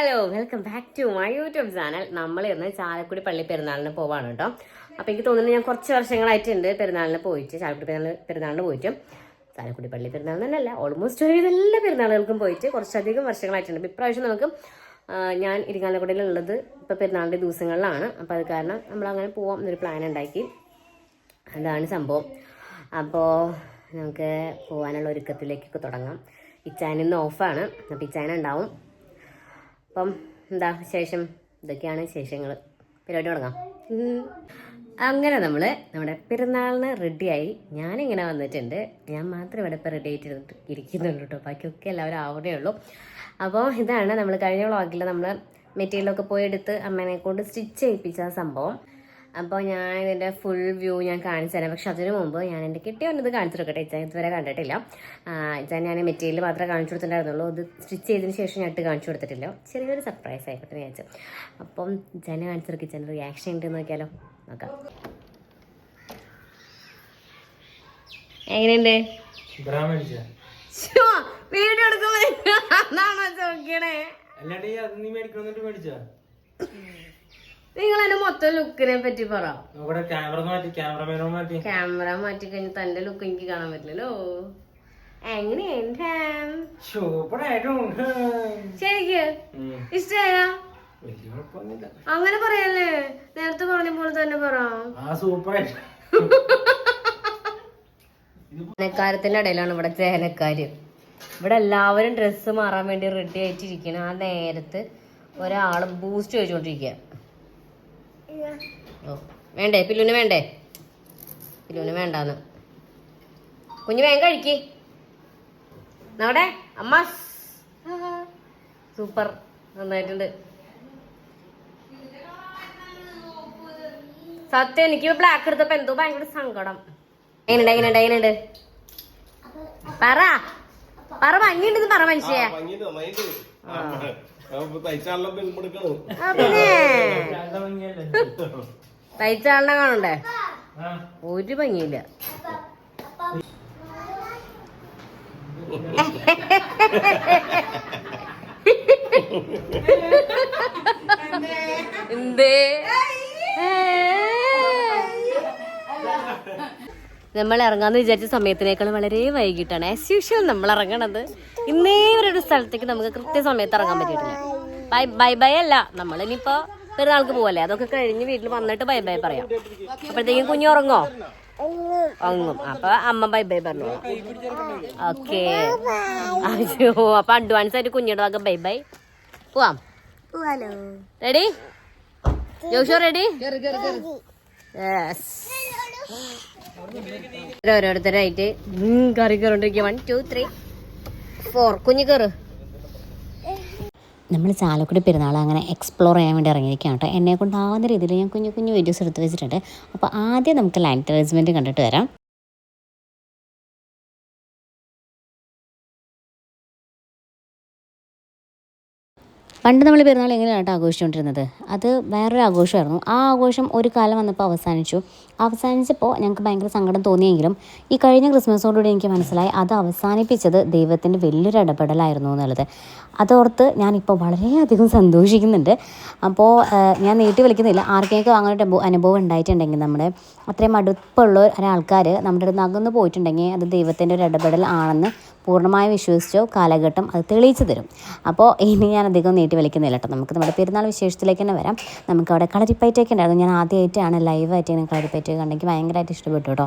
Hello welcome back to my YouTube channel. നമ്മൾ ഇന്ന് ചാലക്കുടി പള്ളി പെരുന്നാളിന് പോവാണ് കേട്ടോ. അപ്പോൾ എനിക്ക് തോന്നുന്നു ഞാൻ കുറച്ച് വർഷങ്ങളായിട്ടുണ്ട് പെരുന്നാളിന് പോയിട്ട് ചാലക്കുടി പെരുന്നാൾ പെരുന്നാളിന് പോയിട്ട്. ചാലക്കുടി പള്ളി പെരുന്നാൾ തന്നെയല്ല ഓൾമോസ്റ്റ് ഒരു എല്ലാ പെരുന്നാളുകൾക്കും പോയിട്ട് കുറച്ചധികം വർഷങ്ങളായിട്ടുണ്ട്. അപ്പോൾ ഇപ്രാവശ്യം നമുക്ക് ഞാൻ ഇരിങ്ങാലക്കുടയിലുള്ളത് ഇപ്പോൾ പെരുന്നാളിന്റെ ദിവസങ്ങളിലാണ്. അപ്പോൾ അത് കാരണം നമ്മൾ അങ്ങനെ പോവാം എന്നൊരു പ്ലാൻ ഉണ്ടാക്കി. അതാണ് സംഭവം. അപ്പോൾ നമുക്ക് പോകാനുള്ള ഒരുക്കത്തിലേക്കൊക്കെ തുടങ്ങാം. ഇച്ചാനിന്ന് ഓഫാണ് അപ്പോൾ ഇച്ചാൻ ഉണ്ടാവും. അപ്പം എന്താ ശേഷം ഇതൊക്കെയാണ് ശേഷങ്ങൾ പരിപാടി തുടങ്ങാം. അങ്ങനെ നമ്മൾ നമ്മുടെ പെരുന്നാളിന് റെഡിയായി ഞാനിങ്ങനെ വന്നിട്ടുണ്ട്. ഞാൻ മാത്രം ഇവിടെ ഇപ്പോൾ റെഡി ആയിട്ട് ഇരിക്കുന്നുള്ളൂ കേട്ടോ. ബാക്കിയൊക്കെ എല്ലാവരും ആവണേ ഉള്ളൂ. അപ്പോൾ ഇതാണ് നമ്മൾ കഴിഞ്ഞ വ്ളോഗിൽ നമ്മൾ മെറ്റീരിയലൊക്കെ പോയി എടുത്ത് അമ്മേനെ കൊണ്ട് സ്റ്റിച്ച് ചെയ്യിപ്പിച്ച സംഭവം. അപ്പോൾ ഞാൻ ഇതിന്റെ ഫുൾ വ്യൂ ഞാൻ കാണിച്ചു തരാം. പക്ഷെ അതിനു മുമ്പ് ഞാൻ എന്റെ കിട്ടിയൊന്നത് കാണിച്ചു കൊടുക്കട്ടെ. ഇച്ചാൻ ഇതുവരെ കണ്ടിട്ടില്ല. ഇച്ചാൻ ഞാൻ മെറ്റീരിയൽ മാത്രമേ കാണിച്ചു കൊടുത്തിട്ടുണ്ടായിരുന്നുള്ളൂ. അത് സ്റ്റിച്ച് ചെയ്തതിന് ശേഷം ഞാൻ ഇട്ട് കാണിച്ചു കൊടുത്തിട്ടില്ല. ചെറിയൊരു സർപ്രൈസ് ആയിക്കോട്ടെ ഞാൻ വിചാരിച്ചു. അപ്പം ഇച്ചാനെ കാണിച്ചു കൊടുക്കും. ഇച്ചാന്റെ റിയാക്ഷൻ ഉണ്ട് നോക്കിയാലോ. നോക്കാം. എങ്ങനെയുണ്ട്? വീട് വീഡിയോ ചോദിക്കണേ? അല്ലാണ്ട് അത് നീ മേടിക്കണമെന്നിട്ട് മേടിച്ചാ? നിങ്ങൾ എന്റെ മൊത്തം ലുക്കിനെ പറ്റി പറ. ഇവിടെ ക്യാമറ മാറ്റി ക്യാമറമാനോ മാറ്റി. ക്യാമറ മാറ്റി കഴിഞ്ഞാൽ തന്റെ ലുക്ക് എനിക്ക് കാണാൻ പറ്റില്ലല്ലോ. എങ്ങനെയുണ്ട്? ശരിക്ക്? അങ്ങനെ പറയല്ലേ? നേരത്തെ പറഞ്ഞ പോലെ തന്നെ പറ. ആ സൂപ്പറായിട്ട്. ചേനക്കാരത്തിന്റെ ഇടയിലാണ് ഇവിടെ ചേനക്കാര്. ഇവിടെ എല്ലാവരും ഡ്രസ്സ് മാറാൻ വേണ്ടി റെഡി ആയിട്ടിരിക്കണം. ആ നേരത്ത് ഒരാൾ ബൂസ്റ്റ് ചോദിച്ചോണ്ടിരിക്കുക ഓ. വേണ്ടേ പില്ലുന് വേണ്ടേ? പില്ലുന് വേണ്ടാന്ന്. കുഞ്ഞു വേഗം കഴിക്ക്. നമ്മുടെ അമ്മ. സൂപ്പർ നന്നായിട്ടുണ്ട്. സത്യം എനിക്ക് ബ്ലാക്ക് എടുത്തപ്പോ എന്തോ ഭയങ്കര സങ്കടം. എങ്ങനെയുണ്ട് എങ്ങനെയുണ്ട് എങ്ങനെയുണ്ട്? പറ. പറ ഭംഗിയുണ്ടെന്ന് പറ മനുഷ്യ. തയ്ച്ച ആളിനെ കാണണ്ടേ? ഒരു ഭംഗിയില്ല. എന്തേ? നമ്മൾ ഇറങ്ങാന്ന് വിചാരിച്ച സമയത്തിനേക്കാൾ വളരെ വൈകിട്ടാണ്. ആസ് യൂഷ്വൽ നമ്മൾ ഇറങ്ങണത് ഇന്നേ ഒരു സ്ഥലത്തേക്ക് നമുക്ക് കൃത്യസമയത്ത് ഇറങ്ങാൻ പറ്റിയിട്ടില്ല. ബൈ ബൈ ബൈ അല്ല. നമ്മൾ ഇനിയിപ്പോ പെരുന്നാൾക്ക് പോവല്ലേ? അതൊക്കെ കഴിഞ്ഞ് വീട്ടിൽ വന്നിട്ട് ബൈ ബൈ പറയാം. അപ്പോഴത്തേക്കും കുഞ്ഞു ഉറങ്ങോ? ഉറങ്ങും. അപ്പൊ അമ്മ ബൈ ബൈ പറഞ്ഞു. ഓക്കെ അയ്യോ അപ്പൊ അഡ്വാൻസ് ആയിട്ട് കുഞ്ഞിയുടെ വക ബൈ ബൈ പോവാം. റെഡി ജോഷോ റെഡി യെസ് ഓരോരുത്തരായിട്ട് കറി കയറിണ്ടിരിക്കുക വൺ ടു ത്രീ ഫോർ കുഞ്ഞു കയറ് നമ്മൾ ചാലക്കുടി പെരുന്നാൾ അങ്ങനെ എക്സ്പ്ലോർ ചെയ്യാൻ വേണ്ടി ഇറങ്ങിയിരിക്കുകയാണ് കേട്ടോ. എന്നെ കൊണ്ടാവുന്ന രീതിയിൽ ഞാൻ കുഞ്ഞു കുഞ്ഞു വീഡിയോസ് എടുത്ത് വെച്ചിട്ടുണ്ട്. അപ്പോൾ ആദ്യം നമുക്ക് ലാൻഡ് അറേഞ്ച്മെന്റ് കണ്ടിട്ട് വരാം. പണ്ട് നമ്മൾ പെരുന്നാൾ എങ്ങനെയാണ് ആഘോഷിച്ചുകൊണ്ടിരുന്നത്? അത് വേറൊരു ആഘോഷമായിരുന്നു. ആ ആഘോഷം ഒരു കാലം വന്നപ്പോൾ അവസാനിച്ചു. അവസാനിച്ചപ്പോൾ ഞങ്ങൾക്ക് ഭയങ്കര സങ്കടം തോന്നിയെങ്കിലും ഈ കഴിഞ്ഞ ക്രിസ്മസോടുകൂടി എനിക്ക് മനസ്സിലായി അത് അവസാനിപ്പിച്ചത് ദൈവത്തിന്റെ വലിയൊരു ഇടപെടലായിരുന്നു എന്നുള്ളത്. അതോർത്ത് ഞാനിപ്പോൾ വളരെയധികം സന്തോഷിക്കുന്നുണ്ട്. അപ്പോൾ ഞാൻ നീട്ടി വിളിക്കുന്നില്ല. ആർക്കെങ്കിലും അങ്ങനെ ഒരു അനുഭവം- ഉണ്ടായിട്ടുണ്ടെങ്കിൽ നമ്മുടെ അത്രയും അടുപ്പുള്ള ഒരാൾക്കാർ നമ്മുടെ അടുത്ത് അകന്ന് പോയിട്ടുണ്ടെങ്കിൽ അത് ദൈവത്തിന്റെ ഒരു ഇടപെടൽ ആണെന്ന് പൂർണമായി വിശ്വസിച്ചോ കാലഘട്ടം അത് തെളിയിച്ചു തരും. അപ്പോൾ ഇനി ഞാൻ അധികം നീട്ടി വലിക്കുന്നില്ല കേട്ടോ. നമുക്ക് നമ്മുടെ പെരുന്നാൾ വിശേഷത്തിലേക്ക് തന്നെ വരാം. നമുക്ക് അവിടെ കളരിപ്പയറ്റൊക്കെ ഉണ്ടായിരുന്നു. ഞാൻ ആദ്യമായിട്ടാണ് ലൈവായിട്ട് ഞാൻ കളരിപ്പയറ്റ് കണ്ടെങ്കിൽ ഭയങ്കരമായിട്ട് ഇഷ്ടപ്പെട്ടു കേട്ടോ.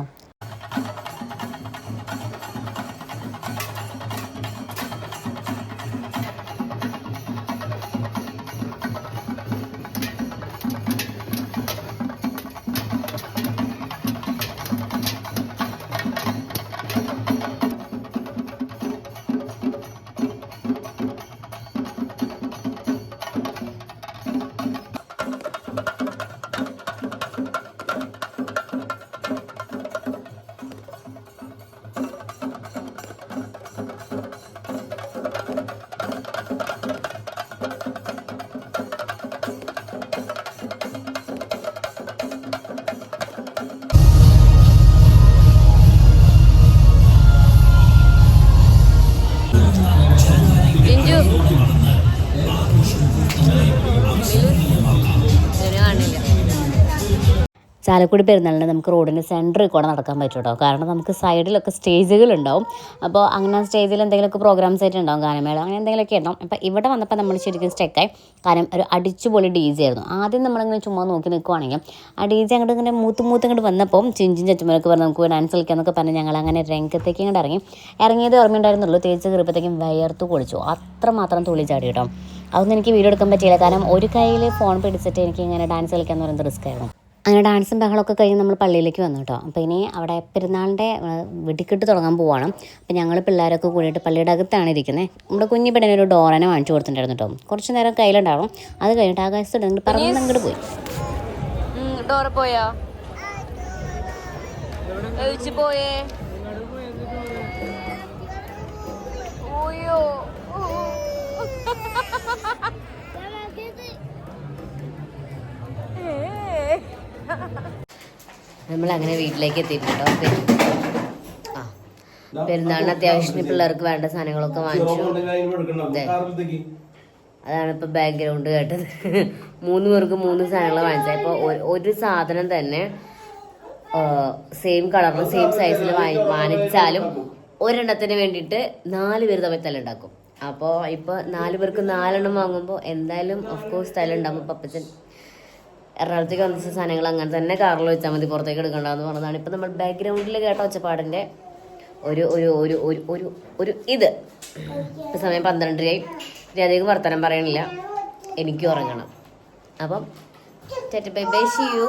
Cincuk. Melis. ചാലക്കുടി പെരുന്നാളിന് നമുക്ക് റോഡിന്റെ സെന്ററിൽ കൂടെ നടക്കാൻ പറ്റും കേട്ടോ കാരണം നമുക്ക് സൈഡിലൊക്കെ സ്റ്റേജുകളുണ്ടാവും അപ്പോൾ അങ്ങനെ സ്റ്റേജിൽ എന്തെങ്കിലുമൊക്കെ പ്രോഗ്രാംസ് ആയിട്ട് ഉണ്ടാവും ഗാനമേള. അങ്ങനെ എന്തെങ്കിലുമൊക്കെ ഉണ്ടാവും. അപ്പോൾ ഇവിടെ വന്നപ്പോൾ നമ്മൾ ശരിക്കും സ്റ്റെക്കായി കാരണം ഒരു അടിച്ചുപൊളി ഡി ജെ ആയിരുന്നു. ആദ്യം നമ്മളിങ്ങനെ ചുമ്മാ നോക്കി നിൽക്കുവാണെങ്കിൽ ആ ഡി ജെ അങ്ങോട്ട് ഇങ്ങനെ മൂത്ത് മൂത്ത് ഇങ്ങോട്ട് വന്നപ്പോൾ ചിഞ്ചിൻ ചച്ചുമലൊക്കെ പറഞ്ഞ് നമുക്ക് ഡാൻസ് കളിക്കാമെന്നൊക്കെ പറഞ്ഞ് ഞങ്ങൾ അങ്ങനെ രംഗത്തേക്ക് ഇങ്ങോട്ട് ഇറങ്ങി. ഇറങ്ങിയത് ഓർമ്മയുണ്ടായിരുന്നുള്ളൂ തേച്ച് കയറിയപ്പോഴത്തേക്കും വയർത്ത് കുളിച്ചു അത്രമാത്രം തുള്ളി ചാടി കേട്ടോ. അതൊന്നും എനിക്ക് വീഡിയോ എടുക്കാൻ പറ്റിയില്ല. കാരണം ഒരു കയ്യിൽ ഫോൺ പിടിച്ചിട്ട് എനിക്ക് ഇങ്ങനെ ഡാൻസ് കളിക്കാൻ പറയുന്ന പറയുന്നത് റിസ്ക് ആയിരുന്നു. അങ്ങനെ ഡാൻസും ബഹളമൊക്കെ കഴിഞ്ഞ് നമ്മൾ പള്ളിയിലേക്ക് വന്നു കേട്ടോ. അപ്പോൾ ഇനി അവിടെ പെരുന്നാളിന്റെ വെടിക്കെട്ട് തുടങ്ങാൻ പോവാണ്. അപ്പോൾ ഞങ്ങൾ പിള്ളേരൊക്കെ കൂടിയിട്ട് പള്ളിയുടെ അകത്താണ് ഇരിക്കുന്നത് നമ്മുടെ കുഞ്ഞു പെണ്ണിന് ഒരു ഡോറനെ വാങ്ങിച്ചു കൊടുത്തിട്ടുണ്ടായിരുന്നു കേട്ടോ. കുറച്ച് നേരം കയ്യിലുണ്ടാവും. അത് കഴിഞ്ഞിട്ട് ആകാശത്തോടെ പറഞ്ഞു അങ്ങോട്ട് പോയി. ഡോറ പോയാ? പോയേ? ഓയോ നമ്മൾ അങ്ങനെ വീട്ടിലേക്ക് എത്തിയിട്ടുണ്ടോ? ആ. പെരുന്നാളിന് അത്യാവശ്യത്തിന് പിള്ളേർക്ക് വേണ്ട സാധനങ്ങളൊക്കെ വാങ്ങിച്ചു. അതാണ് ഇപ്പൊ ബാക്ക്ഗ്രൗണ്ട് കേട്ടത്. മൂന്ന് പേർക്ക് മൂന്ന് സാധനങ്ങൾ വാങ്ങിച്ചത്. ഇപ്പൊ ഒരു സാധനം തന്നെ സെയിം കളറിൽ സെയിം സൈസിൽ വാങ്ങിച്ചാലും ഒരെണ്ണത്തിന് വേണ്ടിയിട്ട് നാല് പേര് തമ്മിൽ തല്ലുണ്ടാക്കും അപ്പോൾ ഇപ്പോൾ നാല് പേർക്ക് നാലെണ്ണം വാങ്ങുമ്പോൾ എന്തായാലും ഓഫ് കോഴ്സ് തല്ലുണ്ടാകും ഇപ്പം അപ്പച്ചൻ എറണാകുളത്തേക്ക് വന്ന സാധനങ്ങൾ അങ്ങനെ തന്നെ കാറിൽ വെച്ചാൽ മതി പുറത്തേക്ക് എടുക്കണ്ടെന്ന് പറഞ്ഞതാണ്. ഇപ്പം നമ്മൾ ബാക്ക്ഗ്രൗണ്ടിൽ കേട്ട ഒച്ചപ്പാടിന്റെ ഒരു ഒരു ഒരു ഒരു ഒരു ഒരു ഇത്. സമയം പന്ത്രണ്ടരയായി. ഇനി അധികം വർത്തമാനം പറയണില്ല. എനിക്കും ഉറങ്ങണം. അപ്പം ബൈ ബൈ ഷി യു.